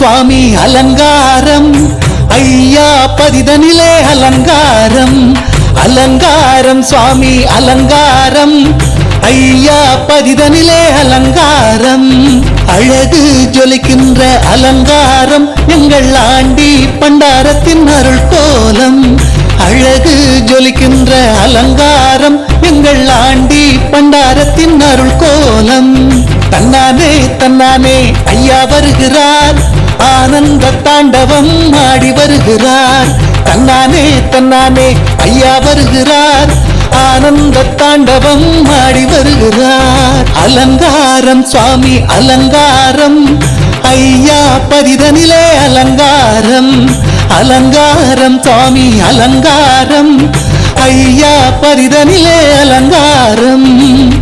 சுவாமி அலங்காரம். ஐயா பதிதனிலே அலங்காரம். அலங்காரம் சுவாமி அலங்காரம். ஐயா பதிதனிலே அலங்காரம். அழகு ஜொலிக்கின்ற அலங்காரம். எங்கள் ஆண்டி பண்டாரத்தின் அருள் கோலம். அழகு ஜொலிக்கின்ற அலங்காரம். எங்கள் ஆண்டி பண்டாரத்தின் அருள் கோலம். தன்னானே தன்னானே ஐயா வருகிறார். ஆனந்த தாண்டவம் ஆடி வருகிறார். தன்னானே தன்னானே ஐயா வருகிறார். ஆனந்த தாண்டவம் ஆடி வருகிறார். அலங்காரம் சுவாமி அலங்காரம். ஐயா பரிதனிலே அலங்காரம். அலங்காரம் சுவாமி அலங்காரம். ஐயா பரிதனிலே அலங்காரம்.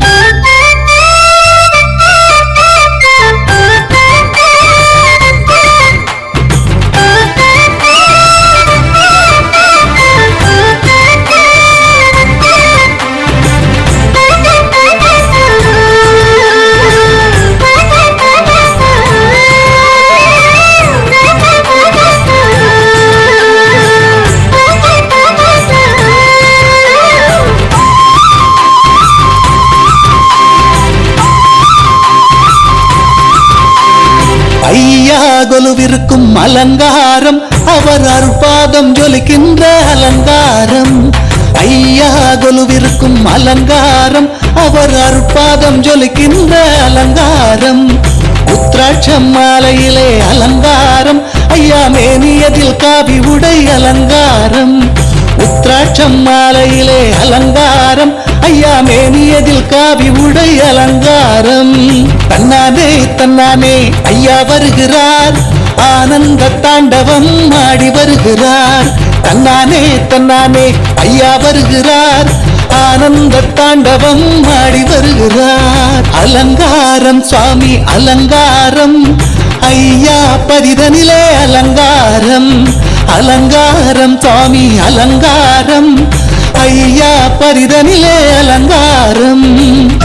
அலங்காரம். அவர் அருப்பாதம் ஜொலிக்கின்ற அலங்காரம். ஐயா கொலுவிருக்கும் அலங்காரம். அவர் அருப்பாதம் ஜொலிக்கின்ற அலங்காரம். உத்ராட்சம் மாலையிலே அலங்காரம். ஐயா மேனியதில் காவி உடை அலங்காரம். உத்ராட்சம் மாலையிலே அலங்காரம். ஐயா மேனியதில் காவி உடை அலங்காரம். தன்னானே தன்னானே ஐயா வருகிறார். ஆனந்த தாண்டவம் ஆடி வருகிறார். தன்னானே தன்னானே ஐயா வருகிறார். ஆனந்த தாண்டவம் ஆடி வருகிறார். அலங்காரம் சுவாமி அலங்காரம். ஐயா பரிதனிலே அலங்காரம். அலங்காரம் சுவாமி அலங்காரம். ஐயா பரிதனிலே அலங்காரம்.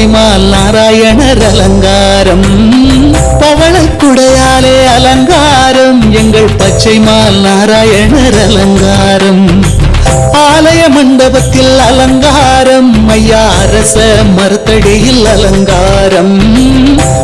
எங்கள் நாராயணர் அலங்காரம். பவளக்குடையாலே அலங்காரம். எங்கள் பச்சைமால் நாராயணர் அலங்காரம். ஆலய மண்டபத்தில் அலங்காரம். ஐயா அரச மரத்தடியில் அலங்காரம்.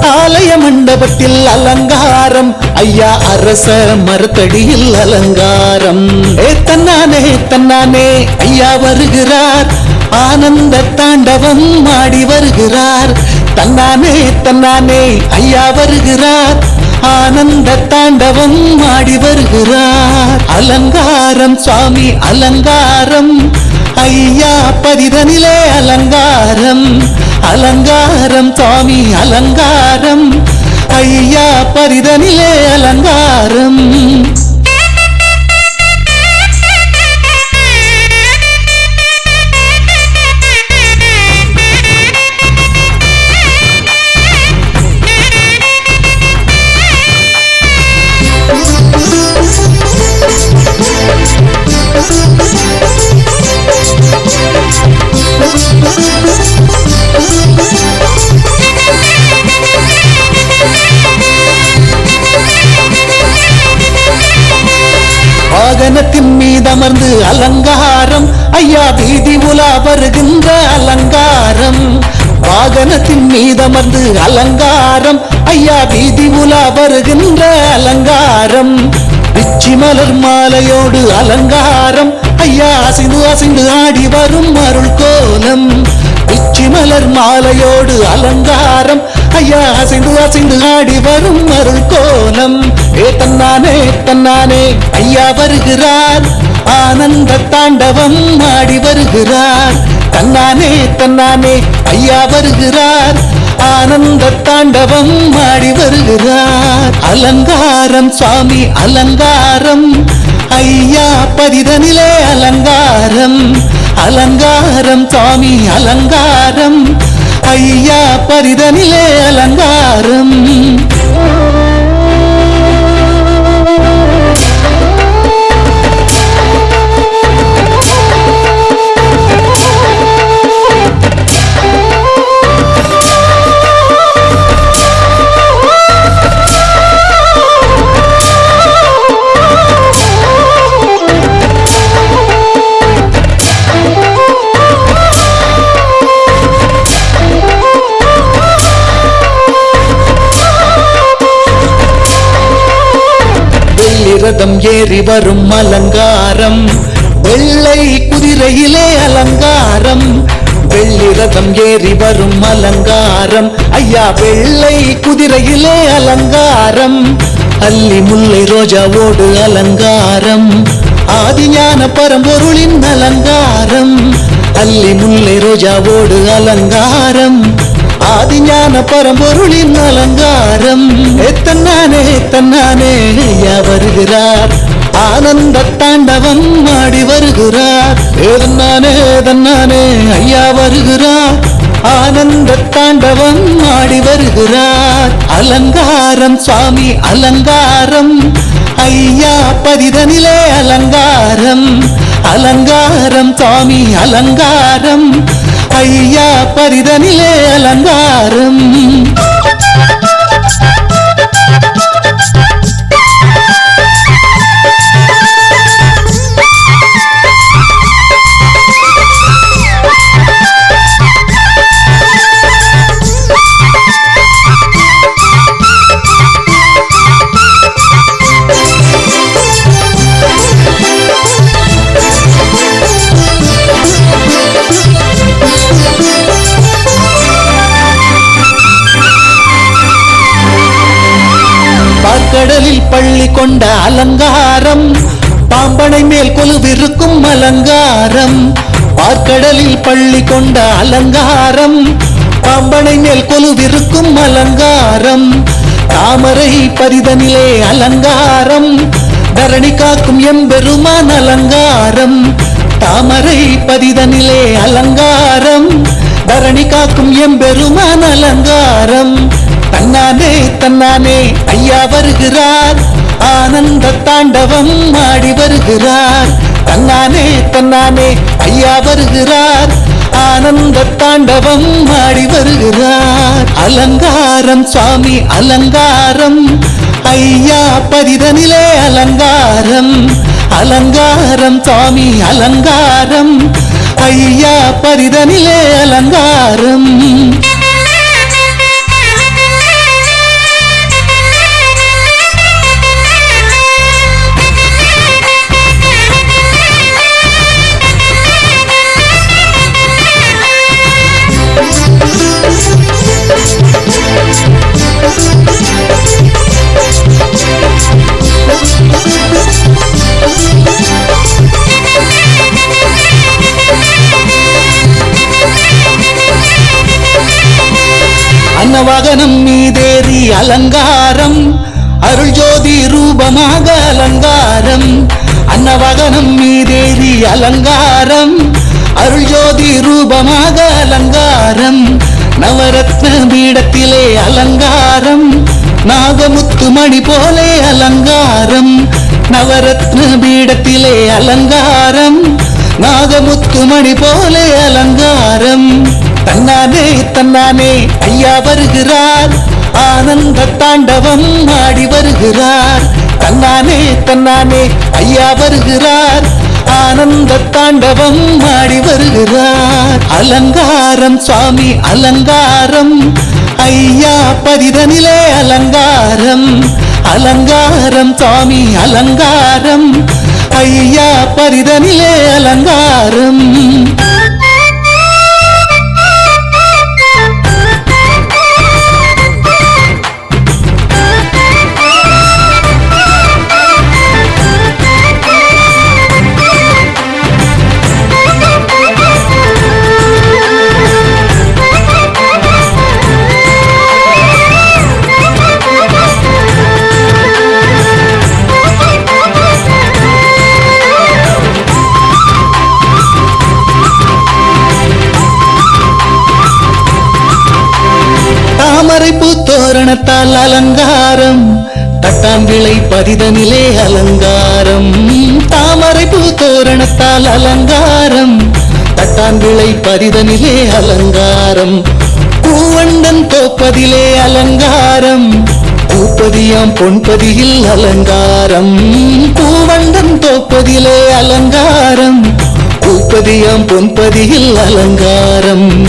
ஆலய மண்டபத்தில் அலங்காரம். ஐயா அரச மரத்தடியில் அலங்காரம். ஏ தன்னானே தன்னானே ஐயா வருகிறார். ஆனந்த தாண்டவம் ஆடி வருகிறார். தன்னானே தன்னானே ஐயா வருகிறார். ஆனந்த தாண்டவம் ஆடி வருகிறார். அலங்காரம் சுவாமி அலங்காரம். ஐயா பரிதனிலே அலங்காரம். அலங்காரம் சுவாமி அலங்காரம். ஐயா பரிதனிலே அலங்காரம். அமர்ந்து அலங்காரம். ஐயா வீதி உலா வருகின்ற அலங்காரம். வாகனத்தின் மீதமர்ந்து அலங்காரம். ஐயா வீதி உலா வருகின்ற அலங்காரம். பிச்சி மலர் மாலையோடு அலங்காரம். ஐயா அசைந்து அசைந்து ஆடி வரும் அருள் கோலம். பிச்சி மலர் மாலையோடு அலங்காரம். ஐயா அசைந்து அசைந்து ஆடி வரும் அருள் கோலம். ஏ தன்னானே தன்னானே ஐயா வருகிறார். ஆனந்த தாண்டவம் ஆடி வருகிறார். தன்னானே தன்னானே ஐயா வருகிறார். ஆனந்த தாண்டவம் ஆடி வருகிறார். அலங்காரம் சுவாமி அலங்காரம். ஐயா பரிதனிலே அலங்காரம். அலங்காரம் சுவாமி அலங்காரம். ஐயா பரிதனிலே அலங்காரம். ரதம் ஏறி வரும் அலங்காரம். வெள்ளை குதிரையிலே அலங்காரம். வெள்ளி ரதம் ஏறி வரும் அலங்காரம். ஐயா வெள்ளை குதிரையிலே அலங்காரம். அல்லி முல்லை ரோஜாவோடு அலங்காரம். ஆதிஞான பரம்பொருளின் அலங்காரம். அல்லி முல்லை ரோஜாவோடு அலங்காரம். ஆதிஞான பரம்பொருளின் அலங்காரம். எத்தன்னானே எத்தன்னானே ஐயா வருகிறார் ஆனந்த தாண்டவம் ஆடி வருகிறார். ஏதன்னானே ஏதன்னானே ஐயா வருகிறார். ஆனந்த தாண்டவம் ஆடி வருகிறார். அலங்காரம் சுவாமி அலங்காரம். ஐயா பதிதனிலே அலங்காரம். அலங்காரம் சுவாமி அலங்காரம். ஐயா பரிதனிலே அலங்கா பள்ளி கொண்ட அலங்காரம். பாம்பனை மேல் கொலுவிருக்கும் அலங்காரம். பார்க்கடலில் பள்ளி கொண்ட அலங்காரம். பாம்பனை மேல் கொலுவிருக்கும் அலங்காரம். தாமரை பரிதனிலே அலங்காரம். தரணி காக்கும் எம்பெருமான் அலங்காரம். தாமரை பரிதனிலே அலங்காரம். தரணி காக்கும் எம்பெருமான் அலங்காரம். தன்னானே தன்னானே ஐயா வருகிறார். ஆனந்த தாண்டவம் ஆடி வருகிறார். தன்னானே தன்னானே ஐயா வருகிறார். ஆனந்த தாண்டவம் ஆடி வருகிறார். அலங்காரம் சுவாமி அலங்காரம். ஐயா பரிதனிலே அலங்காரம். அலங்காரம் சுவாமி அலங்காரம். ஐயா பரிதனிலே அலங்காரம். அன்னவாகனம் மீதேறி அலங்காரம். அருள் ஜோதி ரூபமாக அலங்காரம். அன்னவாகனம் மீதேறி அலங்காரம். அருள் ஜோதி ரூபமாக அலங்காரம். நவரத்ன பீடத்திலே அலங்காரம். நாகமுத்து மணி போலே அலங்காரம். நவரத்ன பீடத்திலே அலங்காரம். நாகமுத்து மணி போலே அலங்காரம். தன்னானே தன்னானே ஐயா வருகிறார். ஆனந்த தாண்டவம் ஆடி வருகிறார். தன்னானே தன்னானே ஐயா வருகிறார். ஆனந்த தாண்டவம் ஆடி வருகிறார். அலங்காரம் சுவாமி அலங்காரம். ஐயா பரிதனிலே அலங்காரம். அலங்காரம் சுவாமி அலங்காரம். ஐயா பரிதனிலே அலங்காரம். தோரணத்தால் அலங்காரம். தட்டாம்பிளை பதிதனிலே அலங்காரம். தாமரை பூ தோரணத்தால் அலங்காரம். தட்டாம்பிளை பதிதனிலே அலங்காரம். பூவண்டன் தோப்பதிலே அலங்காரம். பூப்பதியாம் பொன்பதியில் அலங்காரம். பூவண்டன் தோப்பதிலே அலங்காரம். பூப்பதியாம் பொன்பதியில் அலங்காரம்.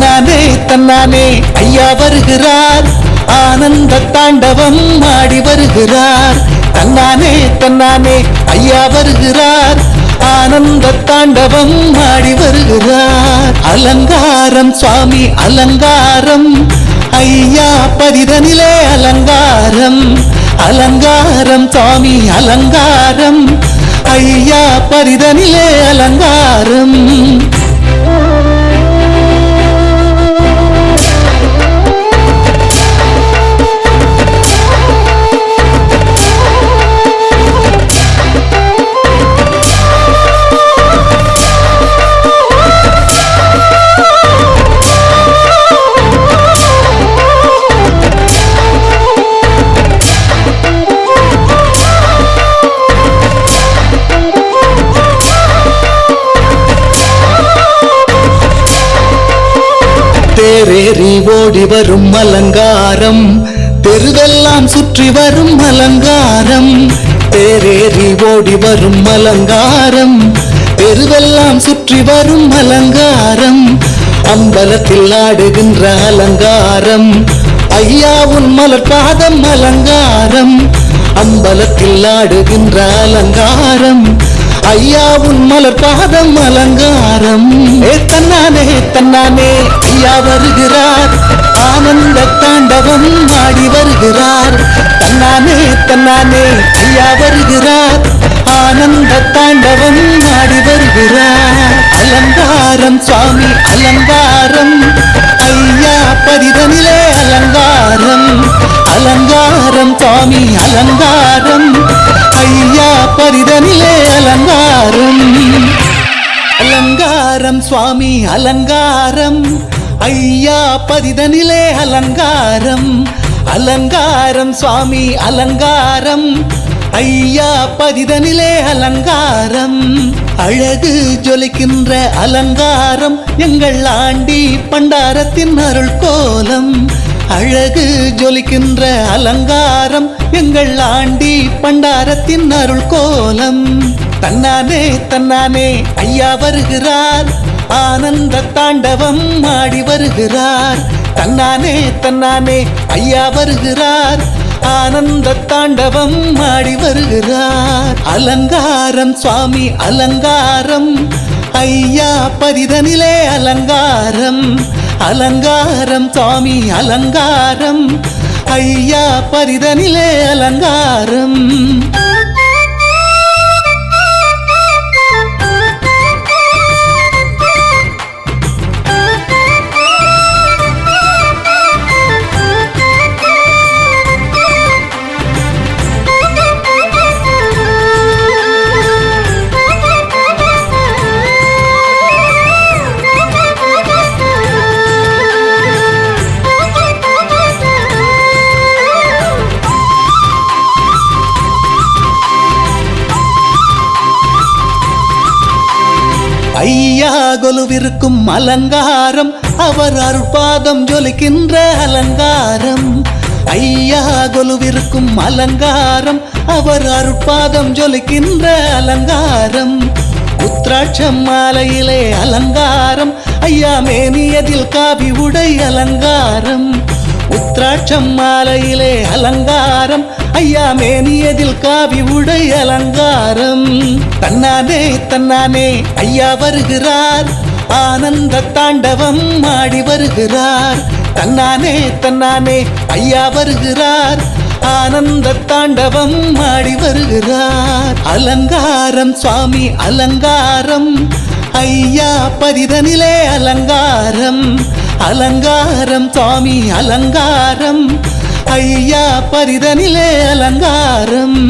தன்னானே தன்னானே ஐயா வருகிறார். ஆனந்த தாண்டவம் ஆடி வருகிறார். தன்னானே தன்னானே ஐயா வருகிறார். ஆனந்த தாண்டவம் ஆடி வருகிறார். அலங்காரம் சுவாமி அலங்காரம். ஐயா பரிதனிலே அலங்காரம். அலங்காரம் சுவாமி அலங்காரம். ஐயா பரிதனிலே அலங்காரம். ஓடி வரும் அலங்காரம். தெருவெல்லாம் சுற்றி வரும் அலங்காரம். தேரேறி ஓடி வரும் அலங்காரம். தெருவெல்லாம் சுற்றி வரும் அலங்காரம். அம்பலத்தில் ஆடுகின்ற அலங்காரம். ஐயா உன் மலர் அலங்காரம். அம்பலத்தில் ஆடுகின்ற அலங்காரம். ஐயா உன் மலர் பாதம் அலங்காரம். ஏ தன்னானே தன்னானே. ஐயா வருகிறார். ஆனந்த தாண்டவம் ஆடி வருகிறார். தன்னானே தன்னானே. ஐயா வருகிறார். ஆனந்த தாண்டவம் ஆடி வருகிறார். அலங்காரம் சுவாமி அலங்காரம். ஐயா பரிதனிலே அலங்காரம். அலங்காரம் சுவாமி அலங்காரம். ஐயா பரிதனிலே அலங்காரம். அலங்காரம் சுவாமி அலங்காரம். ஐயா பதிதனிலே அலங்காரம். அலங்காரம் சுவாமி அலங்காரம். ஐயா பதிதனிலே அலங்காரம். அழகு ஜொலிக்கின்ற அலங்காரம் எங்கள் ஆண்டி பண்டாரத்தின் அருள் கோலம். அழகு ஜொலிக்கின்ற அலங்காரம் எங்கள் ஆண்டி பண்டாரத்தின் அருள் கோலம். தன்னானே தன்னானே ஐயா வருகிறார். ஆனந்த தாண்டவம் ஆடி வருகிறார். தன்னானே தன்னானே ஐயா வருகிறார். ஆனந்த தாண்டவம் ஆடி வருகிறார். அலங்காரம் சுவாமி அலங்காரம். ஐயா பரிதனிலே அலங்காரம். அலங்காரம் சுவாமி அலங்காரம். ஐயா பரிதனிலே அலங்காரம். கொலுவிருக்கும் அலங்காரம். அவர் அருட்பாதம் ஜொலிக்கின்ற அலங்காரம். ஐயா கொலுவிருக்கும் அலங்காரம். அவர் அருட்பாதம் ஜொலிக்கின்ற அலங்காரம். உத்ராட்சம் மாலையிலே அலங்காரம். ஐயா மேனியதில் காவி உடை அலங்காரம். உத்ராட்சம் மாலையிலே அலங்காரம். ஐயா மேனியதில் காவி உடை அலங்காரம். தன்னானே தன்னானே ஐயா வருகிறார். ஆனந்த தாண்டவம் ஆடி வருகிறார். தன்னானே தன்னானே ஐயா வருகிறார். ஆனந்த தாண்டவம் ஆடி வருகிறார். அலங்காரம் சுவாமி அலங்காரம். ஐயா பரிதனிலே அலங்காரம். அலங்காரம் சுவாமி அலங்காரம். ஐயா பரிதனிலே அலங்காரம்.